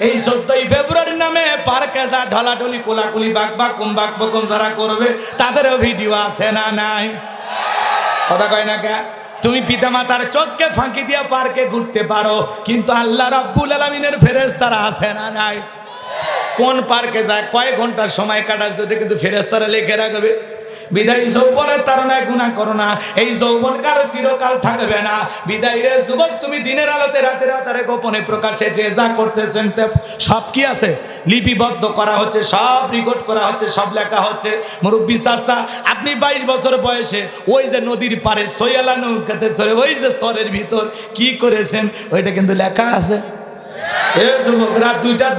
এই চোদ্দই ফেব্রুয়ারি নামে পার্কে যা ঢলাঢলি, কোলাকুলি বাক বাকুম বাক বকুম যারা করবে, তাদেরও ভিডিও আছে না নাই? কথা কয় না কে? তুমি পিতামাতার চোখকে ফাঁকি দিয়ে পার্কে ঘুরতে পারো, কিন্তু আল্লাহ রাব্বুল আলমিনের ফেরেস তারা আছে না নাই? কোন পার্কে যায়, কয় ঘণ্টার সময় কাটাচ্ছে ওটা কিন্তু ফেরেস্তারা লিখে রাখবে। বিদায়ী যৌবনের তারণায় গুণা করো না। এই যৌবন কারও চিরকাল থাকবে না। বিদায়ী রে যুবক, তুমি দিনের আলোতে রাতে রাতারে গোপনে প্রকাশে যে যা করতেছেন সব কি আছে? লিপিবদ্ধ করা হচ্ছে, সব রেকর্ড করা হচ্ছে, সব লেখা হচ্ছে। মুরব্বী চাচা, আপনি বাইশ বছর বয়সে ওই যে নদীর পারে সৈয়ালা নৌকাতে চড়ে, ওই যে স্তরের ভিতর কি করেছেন, ওইটা কিন্তু লেখা আছে।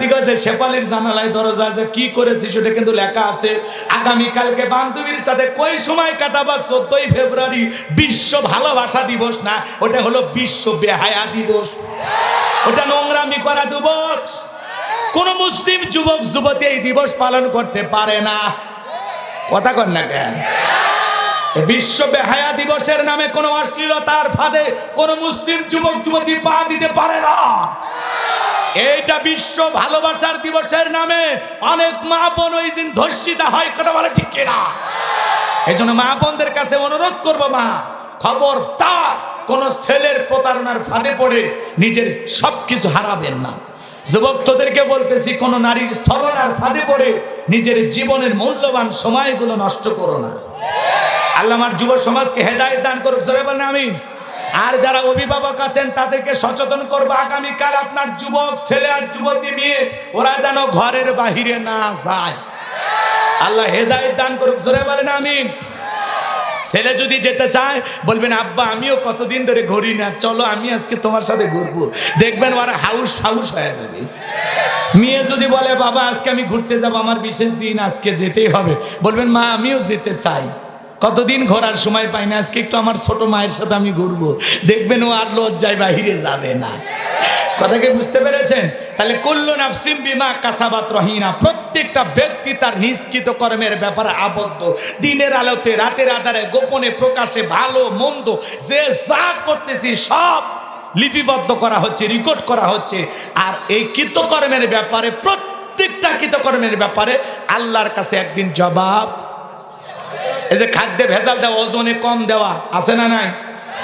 দিকে যে শেপালির জানালায় দরজা কি কিন্তু লেখা আছে। আগামীকালকে বান্ধবীর সাথে চোদ্দই ফেব্রুয়ারি বিশ্ব ভালোবাসা দিবস না? ওটা বিশ্ব বেহায়া দিবস। ওটা নোংরামি করা দিবস। কোন মুসলিম যুবক, যুবতী এই দিবস পালন করতে পারে না। কথা কর না কেন? বিশ্ব বেহায়া দিবসের নামে কোনো অশ্লীলতার ফাঁদে কোনো মুসলিম যুবক, যুবতী পা দিতে পারে না। এইটা বিশ্ব ভালোবাসার দিবসের নামে অনেক মা বোন ওই দিন ধর্ষিতা হয়, কথা বলে ঠিক কিনা? এই জন্য মা বোনদের কাছে অনুরোধ করব মা খবর তা কোন ছেলের প্রতারণার ফাঁদে পড়ে নিজের সব কিছু হারাবেন না। যুবক তোদেরকে বলতেছি, কোন নারীর সরলার ফাঁদে পড়ে নিজের জীবনের মূল্যবান সময়গুলো নষ্ট করো না। আল্লাহ আমার যুব সমাজকে হেদায়ত দান করুক, জোরে বলেন আমি আর যারা অভিভাবক আছেন, তাদেরকে সচেতন করব। আগামীকাল আপনার যুবক, ছেলে আর যুবতী মেয়ে, ওরা যেন ঘরের বাহিরে না যায়। আল্লাহ হেদায়ত দান করুক, জোরে বলেন আমি ছেলে যদি যেতে চায়, বলবেন, আব্বা, আমিও কতদিন ধরে ঘুরি না। চলো, আমি আজকে তোমার সাথে ঘুরবো। দেখবেন ওরা হাউস হাউস হয়ে যাবে। মেয়ে যদি বলে, বাবা, আজকে আমি ঘুরতে যাব, আমার বিশেষ দিন আজকে যেতেই হবে। বলবেন, মা, আমিও যেতে চাই। কতদিন ঘোরার সময় পাই না, আজকে একটু আমার ছোট মায়ের সাথে আমি ঘুরবো। দেখবেন ও আর লজ্জায় বাহিরে যাবে না। কথাকে বুঝতে পেরেছেন? তাহলে কুল্লু নাফসিম বিমা কাসাবাত রহিনা, প্রত্যেকটা ব্যক্তি তার নিষ্কৃত কর্মের ব্যাপারে আবদ্ধ। দিনের আলোতে, রাতের আধারে, গোপনে, প্রকাশে, ভালো, মন্দ, যে যা করতেছি সব লিপিবদ্ধ করা হচ্ছে রেকর্ড করা হচ্ছে। আর এই কৃতকর্মের ব্যাপারে, প্রত্যেকটা কৃতকর্মের ব্যাপারে আল্লাহর কাছে একদিন জবাব এই যে খাদ্যে ভেজাল দেওয়া, ওজনে কম দেওয়া, আছে না নাই?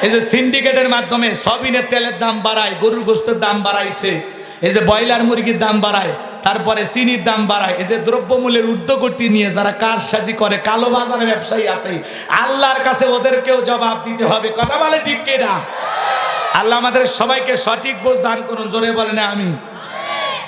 এই যে সিন্ডিকেটের মাধ্যমে সবিনের তেলের দাম বাড়ায়, গরুর গোস্তের দাম বাড়াইছে, এই যে ব্রয়লার মুরগির দাম বাড়ায়, তারপরে চিনির দাম বাড়ায়, এই যে দ্রব্যমূল্যের উদ্যোগতি নিয়ে যারা কারসাজি করে, কালো বাজারে ব্যবসায়ী আছে, আল্লাহর কাছে ওদেরকেও জবাব দিতে হবে, কথা বলে ঠিক কিনা আল্লাহ আমাদের সবাইকে সঠিক বোঝ দান করুন, জোরে বলে না আমি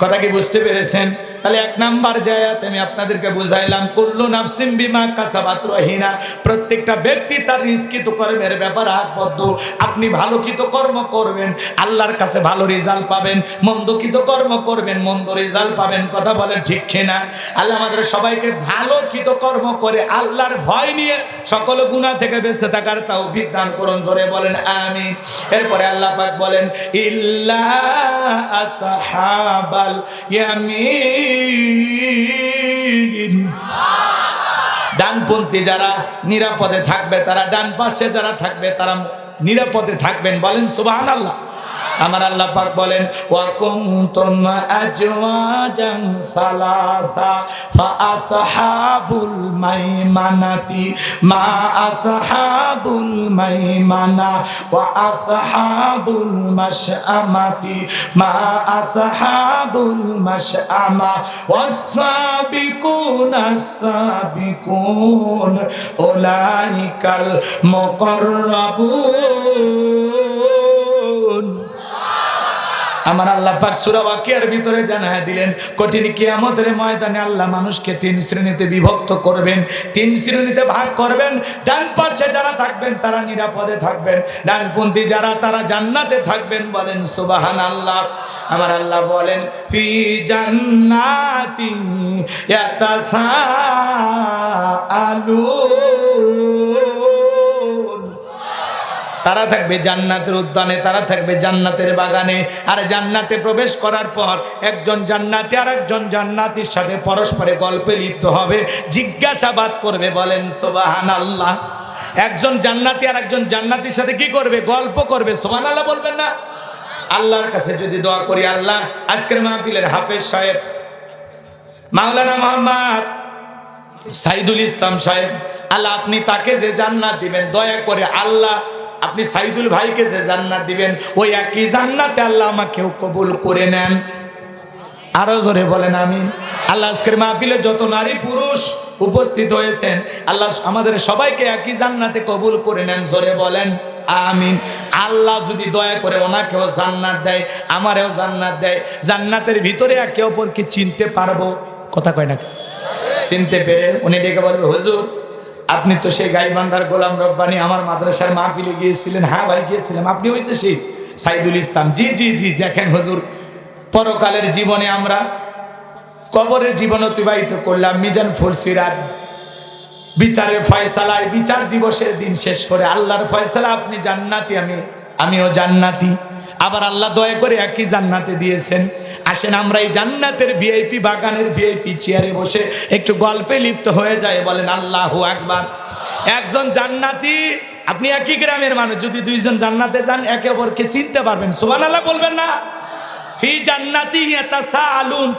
কথা কি বুঝতে পেরেছেন? তাহলে এক নাম্বার জায়াত আমি আপনাদেরকে বুঝাইলাম, কুল্লু নাফসিম বিমা কাসাবাত রহিনা। প্রত্যেকটা ব্যক্তি তার নিষ্কৃত কর্মের ব্যাপার আবদ্ধ আপনি ভালো কৃত কর্ম করবেন, আল্লাহর কাছে ভালো রেজাল্ট পাবেন মন্দ কৃত কর্ম করবেন, মন্দ রেজাল্ট পাবেন, কথা বলেন ঠিক না আল্লাহ আমাদের সবাইকে ভালো কৃত কর্ম করে আল্লাহর ভয় নিয়ে সকল গুণা থেকে বেঁচে থাকার তাও দান করুন, জোরে বলেন আমি এরপরে আল্লাহ পাক বলেন, ইল্লা আসহাবাল ইয়ামিন। ডানপন্থী যারা নিরাপদে থাকবে, তারা ডান পাশে যারা থাকবে, তারা নিরাপদে থাকবেন। বলেন সুবাহ আল্লাহ আমার আল্লাহ পাক বলেন ওয়াকুমতুম আজওয়াজান সালাসা ফাআসহাবুল মাইমানাতি, মা আসহাবুল মাইমানা, ওয়া আসহাবুল মাশআমাতি, মা আসহাবুল মাশআমা, ওয়াস-সাবিকুন আস-সাবিকুন উলাইকাল মুকাররাবুন। আমার আল্লাহ পাক সূরা ওয়াকিয়ার ভিতরে জানায় দিলেন, কঠিন কিয়ামতের ময়দানে আল্লাহ মানুষকে তিন শ্রেণীতে বিভক্ত করবেন, তিন শ্রেণীতে ভাগ করবেন, ডান পাশে যারা থাকবেন তারা নিরাপদে থাকবেন, ডানপন্থী যারা তারা জান্নাতে থাকবেন বলেন সুবাহান আল্লাহ আমার আল্লাহ বলেন, ফি জান্নাতি ইয়াতাসাআলুন। তারা থাকবে জান্নাতের উদ্যানে, তারা থাকবে জান্নাতের বাগানে। আর জান্নাতে প্রবেশ করার পর একজন জান্নাতি আর একজন জান্নাতির সাথে পরস্পরে গল্পে লিপ্ত হবে, জিজ্ঞাসাবাদ করবে, বলেন সোবাহান আল্লাহ একজন জান্নাতি আর একজন জান্নাতির সাথে কি করবে? গল্প করবে সোবান আল্লাহ বলবেন না? আল্লাহর কাছে যদি দোয়া করি, আল্লাহ, আজকের মাহফিলের হাফেজ সাহেব, মাওলানা মোহাম্মদ সাইদুল ইসলাম সাহেব, আল্লাহ, আপনি তাকে যে জান্নাত দিবেন, দয়া করে আল্লাহ আপনি সাইদুল ভাইকে যে জান্নাত দিবেন, ওই একই জান্নাতে আল্লাহ আমাকেও কবুল করে নেন। আরও জোরে বলেন, আমিন। আল্লাহ আজকের মাহফিলে যত নারী পুরুষ উপস্থিত হয়েছেন, আল্লাহ আমাদের সবাইকে একই জান্নাতে কবুল করে নেন, জোরে বলেন, আমিন। আল্লাহ যদি দয়া করে ওনাকেও জান্নাত দেয়, আমারেও জান্নাত দেয়, জান্নাতের ভিতরে একে অপরকে চিনতে পারব। কথা কয় না চিনতে পেরে উনি ডেকে বলবে, হুজুর আপনি তো সেই গাইবান্ধার গোলাম রব্বানি আমার মাদ্রাসার মাহফিলে গিয়েছিলেন। হ্যাঁ ভাই, গিয়েছিলাম। আপনি হয়েছে সেই সাইদুল ইসলাম। জি জি জি, দেখেন হুজুর, পরকালের জীবনে আমরা কবরের জীবন অতিবাহিত করলাম, মিজান ফুলসিরাত বিচারের ফয়সালায়, বিচার দিবসের দিন শেষ করে আল্লাহর ফয়সালা, আপনি জান্নাতি, আমি, আমিও জান্নাতি। আবার আল্লাহ দয়া করে একই জান্নাতে দিয়েছেন। আসেন, আমরা এই জান্নাতের ভিআইপি বাগানের ভিআইপি চেয়ারে বসে একটু গল্পে লিপ্ত হয়ে যায়, বলেন, আল্লাহু আকবার। একজন জান্নাতি, আপনি একই গ্রামের মানুষ, যদি দুইজন জান্নাতে যান, একে অপরকে চিনতে পারবেন। সুবান আল্লাহ বলবেন না? ফি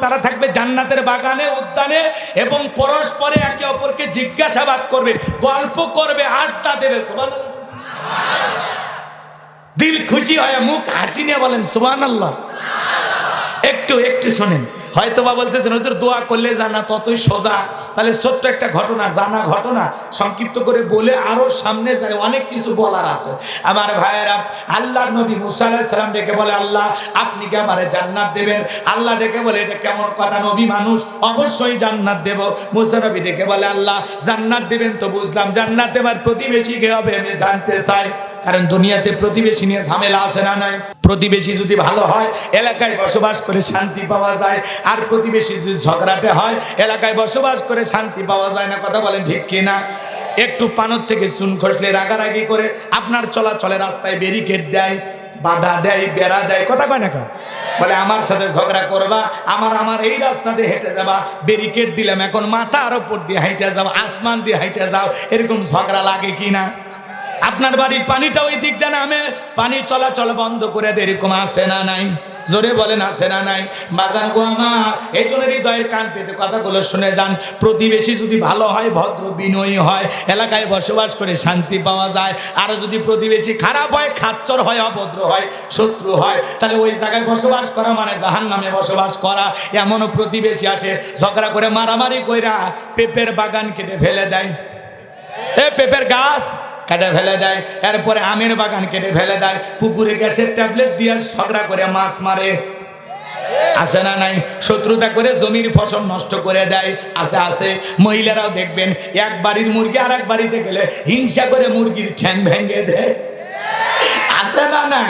তারা থাকবে জান্নাতের বাগানে, উদ্যানে, এবং পরস্পরে একে অপরকে জিজ্ঞাসাবাদ করবে, গল্প করবে, আড্ডা দেবে দিল খুশি হয় মুখ হাসি নিয়ে বলেন, সুবহানাল্লাহ। একটু একটু শোনেন। হয়তো বা বলতেছেন, হুজুর, দোয়া করলে জানা ততই সোজা। তাহলে ছোট্ট একটা ঘটনা, জানা ঘটনা, সংক্ষিপ্ত করে বলে আরও সামনে যায়, অনেক কিছু বলার আছে। আমার ভাইয়েরা, আল্লাহর নবী মুসা সালাম ডেকে বলে, আল্লাহ, আপনি কি আমারে জান্নাত দেবেন? আল্লাহ ডেকে বলে, এটা কেমন কথা, নবী মানুষ, অবশ্যই জান্নাত দেব। মুসা নবী ডেকে বলে, আল্লাহ, জান্নাত দেবেন তো বুঝলাম, জান্নাত দেবার প্রতিবেশী কে হবে আমি জানতে চাই। কারণ দুনিয়াতে প্রতিবেশী নিয়ে ঝামেলা আছে না নাই? প্রতিবেশী যদি ভালো হয়, এলাকায় বসবাস করে শান্তি পাওয়া যায়। আর প্রতিবেশী যদি ঝগড়াটে হয়, এলাকায় বসবাস করে শান্তি পাওয়া যায় না, কথা বলেন ঠিক কিনা একটু পানর থেকে চুন খসলে রাগারাগি করে, আপনার চলাচলে রাস্তায় ব্যারিকেড দেয়, বাধা দেয়, বেড়া দেয়, কথা কয় না বলে, আমার সাথে ঝগড়া করবা, আমার আমার এই রাস্তা দিয়ে হেঁটে যাবা ব্যারিকেড দিলাম, এখন মাথার ওপর দিয়ে হাইটে যাও, আসমান দিয়ে হাইটে যাও, এরকম ঝগড়া লাগে কি না? আপনার বাড়ির পানিটা ওই দিক দিকটা নামে। পানি চলাচল বন্ধ করে দেয়, এরকম আসে না নাই? জোরে বলেন, আছে না নাই? বাজান গো আমার, এই জন্য হৃদয়ের কান পেতে কথাগুলো শুনে যান। প্রতিবেশী যদি ভালো হয়, ভদ্র বিনয়ী হয়, এলাকায় বসবাস করে শান্তি পাওয়া যায়। আর যদি প্রতিবেশী খারাপ হয়, খাচ্চর হয়, অভদ্র হয়, শত্রু হয়, তাহলে ওই জায়গায় বসবাস করা মানে জাহান নামে বসবাস করা। এমনও প্রতিবেশী আসে ঝগড়া করে, মারামারি কইরা পেঁপের বাগান কেটে ফেলে দেয়। এ পেঁপের গাছ কেটে ফেলে দেয়। এরপরে আমের বাগান কেটে ফেলে দেয়। পুকুরে গ্যাসের ট্যাবলেট দিয়ে ঝগড়া করে মাছ মারে। আছে না নাই? শত্রুতা করে জমির ফসল নষ্ট করে দেয়। আছে আছে। মহিলারাও দেখবেন, এক বাড়ির মুরগি আর এক বাড়িতে গেলে হিংসা করে মুরগির ঠ্যাং ভেঙে দেয়। আছে না না